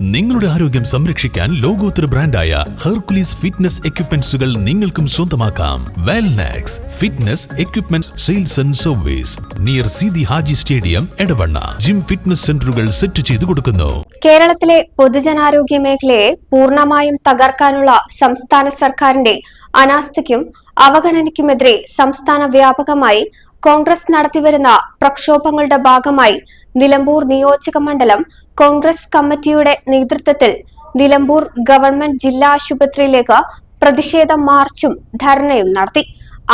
നിങ്ങളുടെ ആരോഗ്യം സംരക്ഷിക്കാൻ ലോകോത്തര ബ്രാൻഡായ ഹെർക്കുലീസ് ഫിറ്റ്നസ് എക്യുപ്മെന്റ്സുകൾ നിങ്ങൾക്കും സ്വന്തമാക്കാം. Wellnax fitness equipment sales and service near Sidi Haji stadium Edavanna. Gym fitness സെന്ററുകൾ സെറ്റ് ചെയ്തു കൊടുക്കുന്നു. കേരളത്തിലെ പൊതുജനാരോഗ്യ മേഖലയെ പൂർണമായും തകർക്കാനുള്ള സംസ്ഥാന സർക്കാരിന്റെ അനാസ്ഥയ്ക്കും അവഗണനയ്ക്കുമെതിരെ സംസ്ഥാന വ്യാപകമായി കോൺഗ്രസ് നടത്തിവരുന്ന പ്രക്ഷോഭങ്ങളുടെ ഭാഗമായി നിലമ്പൂർ നിയോജക മണ്ഡലം കോൺഗ്രസ് കമ്മിറ്റിയുടെ നേതൃത്വത്തിൽ നിലമ്പൂർ ഗവൺമെന്റ് ജില്ലാ ആശുപത്രിയിലേക്ക് പ്രതിഷേധ മാർച്ചും ധർണയും നടത്തി.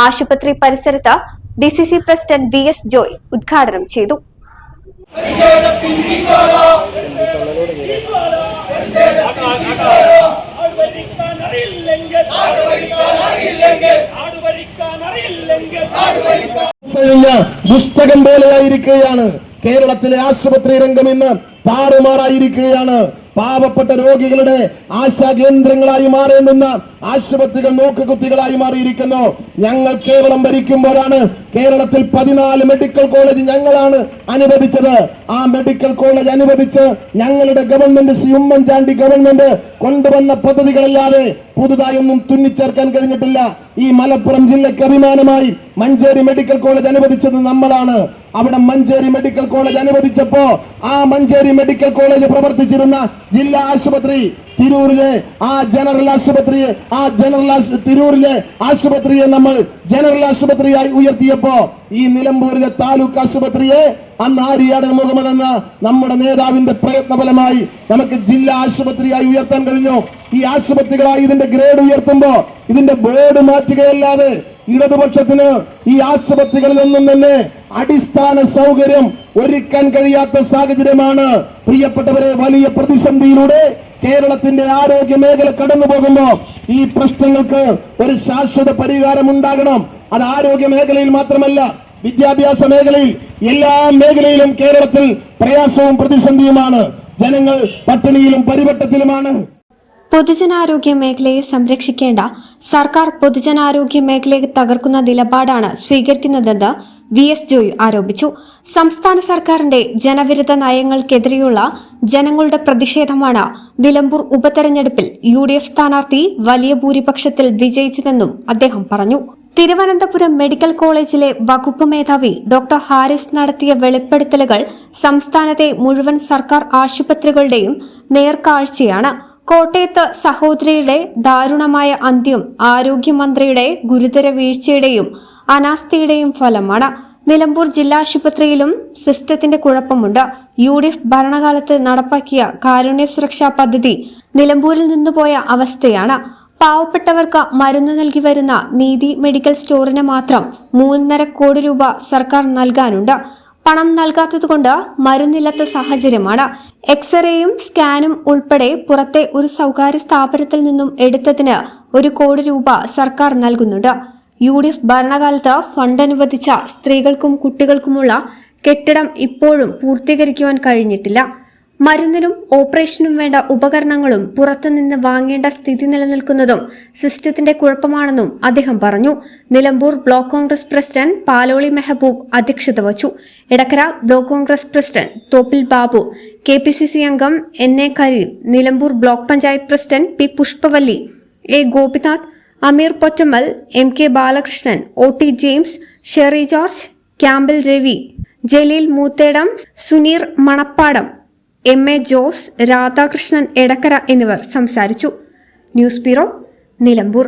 ആശുപത്രി പരിസരത്ത് D C C president V S Joy ഉദ്ഘാടനം ചെയ്തു. കഴിഞ്ഞ പുസ്തകം പോലെയായിരിക്കുകയാണ്. കേരളത്തിലെ ആശുപത്രി രംഗം ഇന്ന് താറുമാറായിരിക്കുകയാണ്. പാവപ്പെട്ട രോഗികളുടെ ആശാ കേന്ദ്രങ്ങളായി മാറേണ്ടുന്ന ആശുപത്രികൾ നോക്കുകുത്തികളായി മാറിയിരിക്കുന്നു. ഞങ്ങൾ കേരളം ഭരിക്കുമ്പോഴാണ് കേരളത്തിൽ പതിനാല് മെഡിക്കൽ കോളേജ് ഞങ്ങളാണ് അനുവദിച്ചത്. ആ മെഡിക്കൽ കോളേജ് അനുവദിച്ച് ഞങ്ങളുടെ ഗവൺമെന്റ് ശ്രീ ഉമ്മൻചാണ്ടി ഗവൺമെന്റ് കൊണ്ടുവന്ന പദ്ധതികളല്ലാതെ പുതുതായി ഒന്നും തുന്നിച്ചേർക്കാൻ കഴിഞ്ഞിട്ടില്ല. ഈ മലപ്പുറം ജില്ലയ്ക്ക് അഭിമാനമായി മഞ്ചേരി മെഡിക്കൽ കോളേജ് അനുവദിച്ചത് നമ്മളാണ്. അവിടെ മഞ്ചേരി മെഡിക്കൽ കോളേജ് അനുവദിച്ചപ്പോ ആ മഞ്ചേരി മെഡിക്കൽ കോളേജ് പ്രവർത്തിച്ചിരുന്ന ജില്ലാ ആശുപത്രി തിരൂരിലെ ആ ജനറൽ ആശുപത്രിയെ ആ ജനറൽ തിരൂരിലെ ആശുപത്രിയെ നമ്മൾ ജനറൽ ആശുപത്രിയായി ഉയർത്തിയപ്പോ ഈ നിലമ്പൂരിലെ താലൂക്ക് ആശുപത്രിയെ അന്ന് ആര്യാടൻ മുഹമ്മദ് എന്ന നമ്മുടെ നേതാവിന്റെ പ്രയത്നഫലമായി നമുക്ക് ജില്ലാ ആശുപത്രിയായി ഉയർത്താൻ കഴിഞ്ഞു. ഈ ആശുപത്രികളായി ഇതിന്റെ ഗ്രേഡ് ഉയർത്തുമ്പോ ഇതിന്റെ ബോർഡ് മാറ്റുകയല്ലാതെ ഇടതുപക്ഷത്തിന് ഈ ആശുപത്രികളിൽ ഒന്നും തന്നെ അടിസ്ഥാന സൗകര്യം ഒരുക്കാൻ കഴിയാത്ത സാഹചര്യമാണ് പ്രിയപ്പെട്ടവരെ വലിയ പ്രതിസന്ധിയിലൂടെ കേരളത്തിന്റെ ആരോഗ്യ മേഖല കടന്നു പോകുമ്പോ ഈ പ്രശ്നങ്ങൾക്ക് ഒരു ശാശ്വത പരിഹാരം ഉണ്ടാകണം. അത് ആരോഗ്യ മേഖലയിൽ മാത്രമല്ല വിദ്യാഭ്യാസ മേഖലയിൽ എല്ലാ മേഖലയിലും കേരളത്തിൽ പ്രയാസവും പ്രതിസന്ധിയുമാണ്. ജനങ്ങൾ പട്ടിണിയിലും പരിവട്ടത്തിലുമാണ്. പൊതുജനാരോഗ്യ മേഖലയെ സംരക്ഷിക്കേണ്ട സർക്കാർ പൊതുജനാരോഗ്യ മേഖലയെ തകർക്കുന്ന നിലപാടാണ് സ്വീകരിക്കുന്നതെന്ന് വി എസ് ജോയ് ആരോപിച്ചു. സംസ്ഥാന സർക്കാരിന്റെ ജനവിരുദ്ധ നയങ്ങൾക്കെതിരെയുള്ള ജനങ്ങളുടെ പ്രതിഷേധമാണ് നിലമ്പൂർ ഉപതെരഞ്ഞെടുപ്പിൽ യു ഡി എഫ് സ്ഥാനാർത്ഥി വലിയ ഭൂരിപക്ഷത്തിൽ വിജയിച്ചതെന്നും അദ്ദേഹം പറഞ്ഞു. തിരുവനന്തപുരം മെഡിക്കൽ കോളേജിലെ വകുപ്പ് മേധാവി ഡോക്ടർ ഹാരിസ് നടത്തിയ വെളിപ്പെടുത്തലുകൾ സംസ്ഥാനത്തെ മുഴുവൻ സർക്കാർ ആശുപത്രികളുടെയും നേർക്കാഴ്ചയാണ്. കോട്ടയത്ത് സഹോദരിയുടെ ദാരുണമായ അന്ത്യം ആരോഗ്യമന്ത്രിയുടെ ഗുരുതര വീഴ്ചയുടെയും അനാസ്ഥയുടെയും ഫലമാണ്. നിലമ്പൂർ ജില്ലാ ആശുപത്രിയിലും സിസ്റ്റത്തിന്റെ കുഴപ്പമുണ്ട്. യു ഡി എഫ് ഭരണകാലത്ത് നടപ്പാക്കിയ കാരുണ്യ സുരക്ഷാ പദ്ധതി നിലമ്പൂരിൽ നിന്ന് പോയ അവസ്ഥയാണ്. പാവപ്പെട്ടവർക്ക് മരുന്ന് നൽകി വരുന്ന നീതി മെഡിക്കൽ സ്റ്റോറിന് മാത്രം മൂന്നര കോടി രൂപ സർക്കാർ നൽകാനുണ്ട്. പണം നൽകാത്തതുകൊണ്ട് മരുന്നില്ലാത്ത സാഹചര്യമാണ്. എക്സ്റേയും സ്കാനും ഉൾപ്പെടെ പുറത്തെ ഒരു സ്വകാര്യ സ്ഥാപനത്തിൽ നിന്നും എടുത്തതിന് ഒരു കോടി രൂപ സർക്കാർ നൽകുന്നുണ്ട്. യു ഡി എഫ് ഭരണകാലത്ത് ഫണ്ട് അനുവദിച്ച സ്ത്രീകൾക്കും കുട്ടികൾക്കുമുള്ള കെട്ടിടം ഇപ്പോഴും പൂർത്തീകരിക്കുവാൻ കഴിഞ്ഞിട്ടില്ല. മരുന്നിനും ഓപ്പറേഷനും വേണ്ട ഉപകരണങ്ങളും പുറത്തുനിന്ന് വാങ്ങേണ്ട സ്ഥിതി നിലനിൽക്കുന്നതും സിസ്റ്റത്തിന്റെ കുഴപ്പമാണെന്നും അദ്ദേഹം പറഞ്ഞു. നിലമ്പൂർ ബ്ലോക്ക് കോൺഗ്രസ് പ്രസിഡന്റ് പാലോളി മെഹബൂബ് അധ്യക്ഷത വച്ചു. Edakkara block Congress president Thoppil Babu K P C C അംഗം N A Kareem Nilambur block panchayat president P Pushpavalli A Gopinath Ameer Pottammal M K Balakrishnan O T James Sherry George ക്യാമ്പിൽ Ravi Jaleel Moothedam Suneer Manappadam M A Jose Radhakrishnan Edakkara എന്നിവർ സംസാരിച്ചു. News bureau Nilambur.